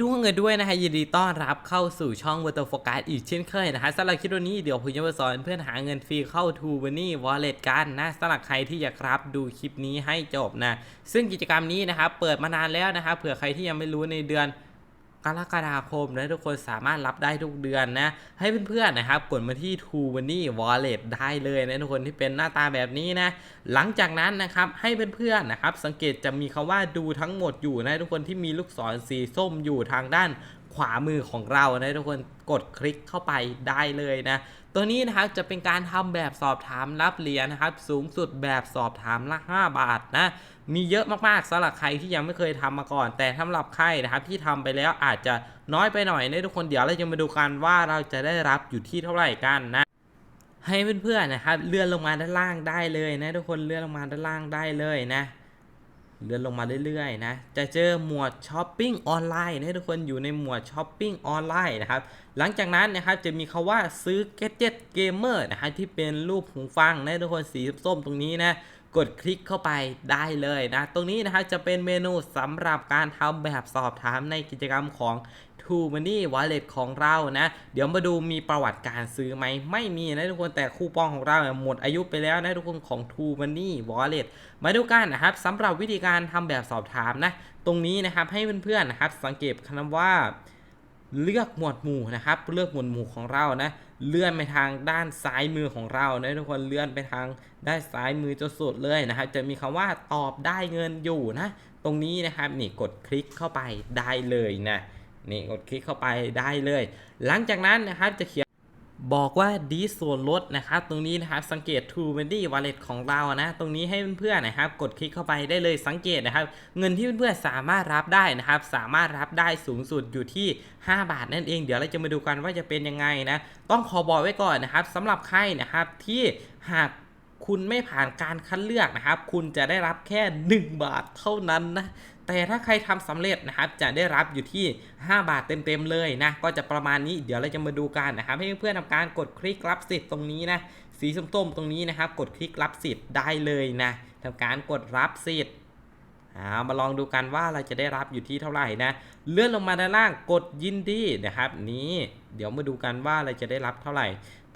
ทุกคนกันด้วยนะฮะยินดีต้อนรับเข้าสู่ช่อง w o r d of Focus อีกเช่นเคยนะฮะสำหรับคลิปวันนี้เดี๋ยวผมจะมาสอนเพื่อนหาเงินฟรีเข้า t o m o n e y Wallet กันนะสำหรับใครที่อยากรับดูคลิปนี้ให้จบนะ ซึ่งกิจกรรมนี้นะครับเปิดมานานแล้วนะครับเผื่อใครที่ยังไม่รู้ในเดือน กรกฎาคมนะทุกคนสามารถรับได้ทุกเดือนนะ ให้เพื่อนๆนะครับ กดมาที่ t o m o n e y Wallet ได้เลยนะทุกคนที่เป็นหน้าตาแบบนี้นะ หลังจากนั้นนะครับให้เพื่อนๆนะครับ สังเกตจะมีคำว่าดูทั้งหมดอยู่นะทุกคนที่มีลูกศรสีส้มอยู่ทางด้าน ขวามือของเรานะทุกคนกดคลิกเข้าไปได้เลยนะ ตัวนี้นะครับจะเป็นการทำแบบสอบถามรับเหรียญนะครับ สูงสุดแบบสอบถามละ 5 บาทนะ มีเยอะมากๆสำหรับใครที่ยังไม่เคยทำมาก่อน แต่สำหรับใครนะครับที่ทำไปแล้วอาจจะน้อยไปหน่อยนะทุกคนเดี๋ยวเราจะมาดูกันว่าเราจะได้รับอยู่ที่เท่าไหร่กันนะให้เพื่อนๆนะครับเลื่อนลงมาด้านล่างได้เลยนะทุกคนเลื่อนลงมาด้านล่างได้เลยนะ เลื่อนลงมาเรื่อยๆนะ จะเจอหมวดช้อปปิ้งออนไลน์นะทุกคนอยู่ในหมวดช้อปปิ้งออนไลน์นะครับ หลังจากนั้นนะครับจะมีคาว่าซื้อ Gadget Gamer นะครับที่เป็นรูปหูฟังนะทุกคนสีส้มตรงนี้นะ กดคลิกเข้าไปได้เลยนะ ตรงนี้นะครับจะเป็นเมนูสำหรับการทำแบบสอบถามในกิจกรรมของ t o m o n e y Wallet ของเรานะ เดี๋ยวมาดูมีประวัติการซื้อไหม ไม่มีนะทุกคนแต่คูปองของเราหมดอายุไปแล้วนะทุกคนของ t o m o n e y Wallet มาดูกันนะครับสำหรับวิธีการทำแบบสอบถามนะ ตรงนี้นะครับให้เพื่อนๆนะครับสังเกตคำว่า เลือกหมวดหมู่นะครับ เลือกหมวดหมู่ของเรานะ เลื่อนไปทางด้านซ้ายมือของเรานะทุกคนเลื่อนไปทางด้านซ้ายมือจนสุดเลยนะครับ จะมีคำว่าตอบได้เงินอยู่นะ ตรงนี้นะครับนี่กดคลิกเข้าไปได้เลยนะนี่กดคลิกเข้าไปได้เลย หลังจากนั้นนะครับจะเขียน บอกว่าดีส่วนลดนะครับ ตรงนี้นะครับสังเกต t o m o n e y Wallet ของเรานะตรงนี้ให้เพื่อนๆนะครับ กดคลิกเข้าไปได้เลยสังเกตนะครับ เงินที่เพื่อนๆสามารถรับได้นะครับ สามารถรับได้สูงสุดอยู่ที่ 5 บาทนั่นเอง เดี๋ยวเราจะมาดูกันว่าจะเป็นยังไงนะ ต้องขอบอกไว้ก่อนนะครับสำหรับใครนะครับที่หาก คุณไม่ผ่านการคัดเลือกนะครับ คุณจะได้รับแค่ 1 บาทเท่านั้นนะ แต่ถ้าใครทำสำเร็จนะครับ จะได้รับอยู่ที่ 5 บาทเต็มๆเลยนะ ก็จะประมาณนี้ เดี๋ยวเราจะมาดูกันนะครับ ให้เพื่อนๆทำการกดคลิกรับสิทธิ์ตรงนี้นะ สีส้มๆตรงนี้นะครับ กดคลิกรับสิทธิ์ได้เลยนะทำการกดรับสิทธิ์ามาลองดูกันว่าเราจะได้รับอยู่ที่เท่าไหร่นะ เลื่อนลงมาด้านล่างกดยินดีนะครับ นี้ เดี๋ยวมาดูกันว่าเราจะได้รับเท่าไหร่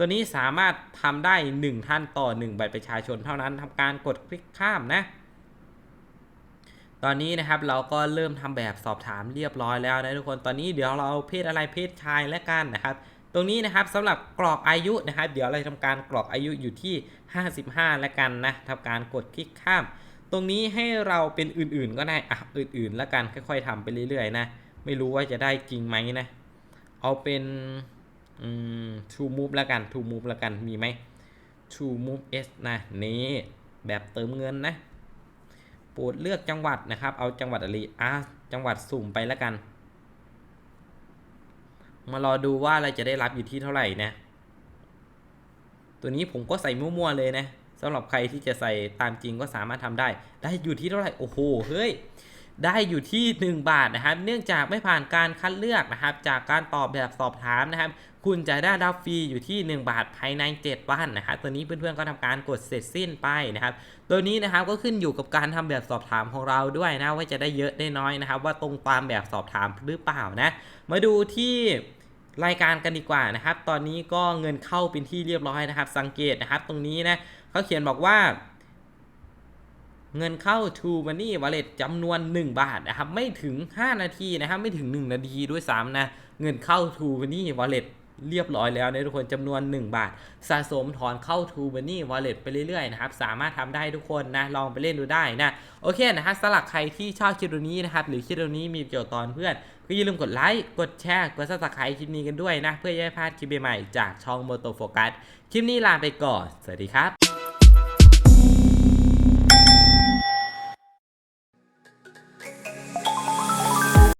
ตัวนี้สามารถทำได้ 1 ท่านต่อ 1 ใบประชาชนเท่านั้นทำการกดคลิกข้ามนะตอนนี้นะครับเราก็เริ่มทำแบบสอบถามเรียบร้อยแล้วนะทุกคนตอนนี้เดี๋ยวเราเพศอะไรเพศชายและกันนะครับ ตรงนี้นะครับสำหรับกรอกอายุนะครับ เดี๋ยวเราทำการกรอกอายุอยู่ที่ 55 แล้วกันนะทำการกดคลิกข้าม ตรงนี้ให้เราเป็นอื่นๆก็ได้อะอื่นๆ แล้วกันค่อย ๆทำไปเรื่อยๆนะไม่รู้ว่าจะได้จริงไหมนะเอาเป็นอืม True Move แล้วกัน True Move แล้วกันมีไหม True Move S นะนี่แบบเติมเงินนะโปรดเลือกจังหวัดนะครับ เอาจังหวัดอะไรอะจังหวัดสุ่มไปแล้วกัน มารอดูว่าเราจะได้รับอยู่ที่เท่าไหร่นะ ตัวนี้ผมก็ใส่มั่วๆเลยนะสำหรับใครที่จะใส่ตามจริงก็สามารถทำได้ ได้อยู่ที่เท่าไหร่ โอ้โห เฮ้ย ได้อยู่ที่ 1 บาทนะครับ เนื่องจากไม่ผ่านการคัดเลือกนะครับ จากการตอบแบบสอบถามนะครับ คุณจะได้รับฟรีอยู่ที่ 1 บาทภายใน 7 วันนะครับ ตัวนี้เพื่อนๆก็ทำการกดเสร็จสิ้นไปนะครับ ตัวนี้นะครับก็ขึ้นอยู่กับการทำแบบสอบถามของเราด้วยนะว่าจะได้เยอะได้น้อยนะครับ ว่าตรงตามแบบสอบถามหรือเปล่านะ มาดูที่รายการกันดีกว่านะครับ ตอนนี้ก็เงินเข้าเป็นที่เรียบร้อยนะครับ สังเกตนะครับ ตรงนี้นะเขาเขียนบอกว่า เงินเข้า True Money Wallet จำนวน 1 บาทนะครับ ไม่ถึง 5 นาทีนะครับ ไม่ถึง 1 นาทีด้วยซ้ำนะ เงินเข้า True Money Wallet เรียบร้อยแล้วนะทุกคนจำนวน 1 บาท สะสมถอนเข้า True Money Wallet ไปเรื่อยๆนะครับ สามารถทำได้ทุกคนนะ ลองไปเล่นดูได้นะ โอเคนะครับสำหรับใครที่ชอบคลิปนี้นะครับ หรือคลิปนี้มีประโยชน์ตอนเพื่อน ก็อย่าลืมกดไลค์ กดแชร์ กดซับสไครต์คลิปนี้กันด้วยนะ เพื่อจะไม่พลาดคลิปใหม่ๆจากช่อง Moto Focus คลิปนี้ลาไปก่อน สวัสดีครับ